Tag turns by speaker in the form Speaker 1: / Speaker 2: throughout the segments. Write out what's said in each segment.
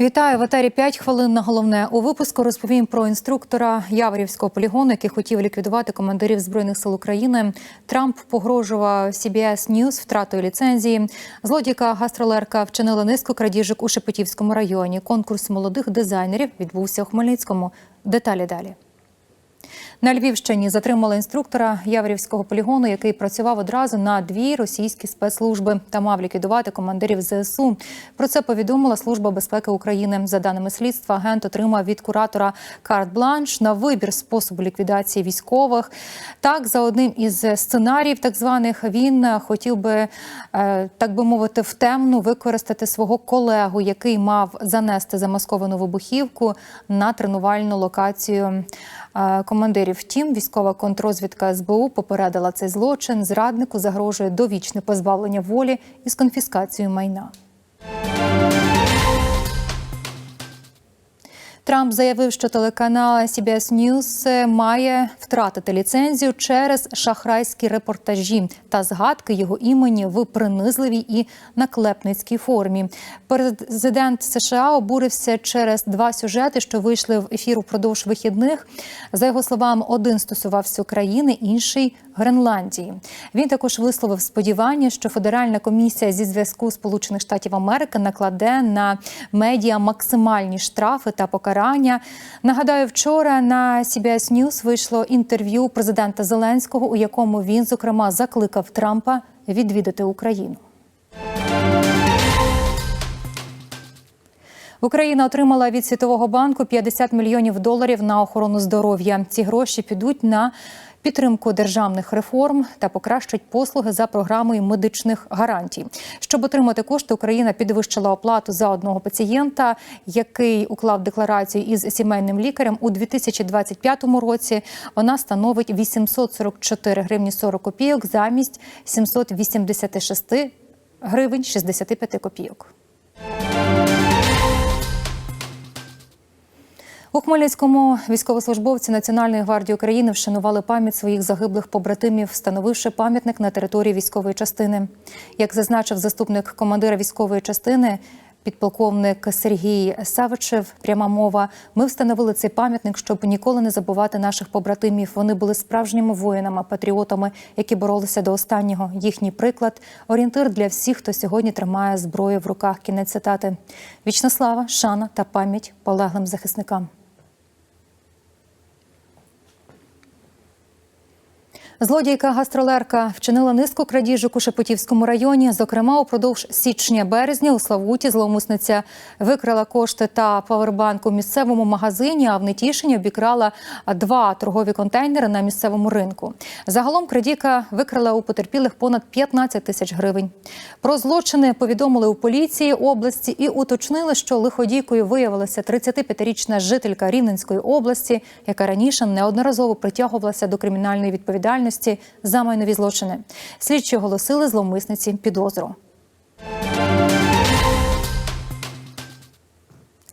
Speaker 1: Вітаю в етері 5 хвилин на головне. У випуску розповім про інструктора Яворівського полігону, який хотів ліквідувати командирів збройних сил України. Трамп погрожував CBS News втратою ліцензії. Злодійка гастролерка вчинила низку крадіжок у Шепетівському районі. Конкурс молодих дизайнерів відбувся у Хмельницькому. Деталі далі. На Львівщині затримали інструктора Яворівського полігону, який працював одразу на дві російські спецслужби та мав ліквідувати командирів ЗСУ. Про це повідомила Служба безпеки України. За даними слідства, агент отримав від куратора карт-бланш на вибір способу ліквідації військових. Так, за одним із сценаріїв, так званих, він хотів би, е, так би мовити, в темну використати свого колегу, який мав занести замасковану вибухівку на тренувальну локацію е, командирів. Втім, військова контрозвідка СБУ попередила цей злочин. Зраднику загрожує довічне позбавлення волі із конфіскацією майна. Трамп заявив, що телеканал CBS News має втратити ліцензію через шахрайські репортажі та згадки його імені в принизливій і наклепницькій формі. Президент США обурився через два сюжети, що вийшли в ефір упродовж вихідних. За його словами, один стосувався України, інший Гренландії. Він також висловив сподівання, що Федеральна комісія зі зв'язку Сполучених Штатів Америки накладе на медіа максимальні штрафи та покарання. Нагадаю, вчора на CBS News вийшло інтерв'ю президента Зеленського, у якому він зокрема закликав Трампа відвідати Україну. Україна отримала від Світового банку 50 мільйонів доларів на охорону здоров'я. Ці гроші підуть на підтримку державних реформ та покращать послуги за програмою медичних гарантій. Щоб отримати кошти, Україна підвищила оплату за одного пацієнта, який уклав декларацію із сімейним лікарем у 2025 році. Вона становить 844 гривні 40 копійок замість 786 гривень 65 копійок. У Хмельницькому військовослужбовці Національної гвардії України вшанували пам'ять своїх загиблих побратимів, встановивши пам'ятник на території військової частини. Як зазначив заступник командира військової частини, підполковник Сергій Савичев, пряма мова. Ми встановили цей пам'ятник, щоб ніколи не забувати наших побратимів. Вони були справжніми воїнами, патріотами, які боролися до останнього. Їхній приклад орієнтир для всіх, хто сьогодні тримає зброю в руках. Кінець цитати. Вічна слава, шана та пам'ять полеглим захисникам. Злодійка гастролерка вчинила низку крадіжок у Шепетівському районі. Зокрема, упродовж січня-березня у Славуті зловмисниця викрала кошти та павербанк у місцевому магазині. А в Нетішині обікрала два торгові контейнери на місцевому ринку. Загалом крадіка викрала у потерпілих понад 15 тисяч гривень. Про злочини повідомили у поліції області і уточнили, що лиходійкою виявилася 35-річна жителька Рівненської області, яка раніше неодноразово притягувалася до кримінальної відповідальності за майнові злочини. Слідчі оголосили зловмисниці підозру.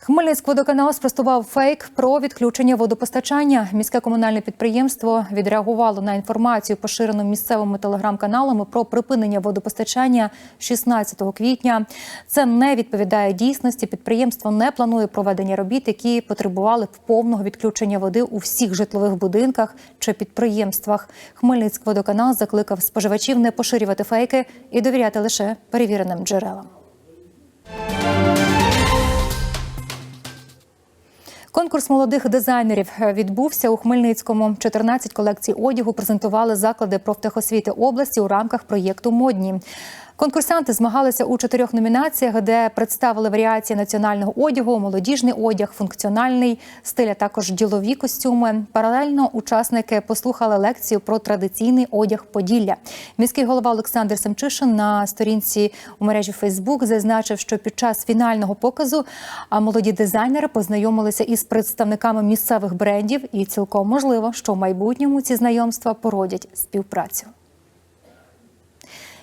Speaker 1: Хмельницькводоканал спростував фейк про відключення водопостачання. Міське комунальне підприємство відреагувало на інформацію, поширену місцевими телеграм-каналами про припинення водопостачання 16 квітня. Це не відповідає дійсності. Підприємство не планує проведення робіт, які потребували б повного відключення води у всіх житлових будинках чи підприємствах. Хмельницькводоканал закликав споживачів не поширювати фейки і довіряти лише перевіреним джерелам. Конкурс молодих дизайнерів відбувся у Хмельницькому. 14 колекцій одягу презентували заклади профтехосвіти області у рамках проєкту Модні. Конкурсанти змагалися у чотирьох номінаціях, де представили варіації національного одягу, молодіжний одяг, функціональний стиль, а також ділові костюми. Паралельно учасники послухали лекцію про традиційний одяг Поділля. Міський голова Олександр Семчишин на сторінці у мережі Фейсбук зазначив, що під час фінального показу молоді дизайнери познайомилися із представниками місцевих брендів, і цілком можливо, що в майбутньому ці знайомства породять співпрацю.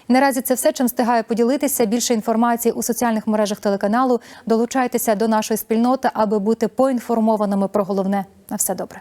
Speaker 1: Наразі це все, чим встигаю поділитися. Більше інформації у соціальних мережах телеканалу. Долучайтеся до нашої спільноти, аби бути поінформованими про головне. На все добре.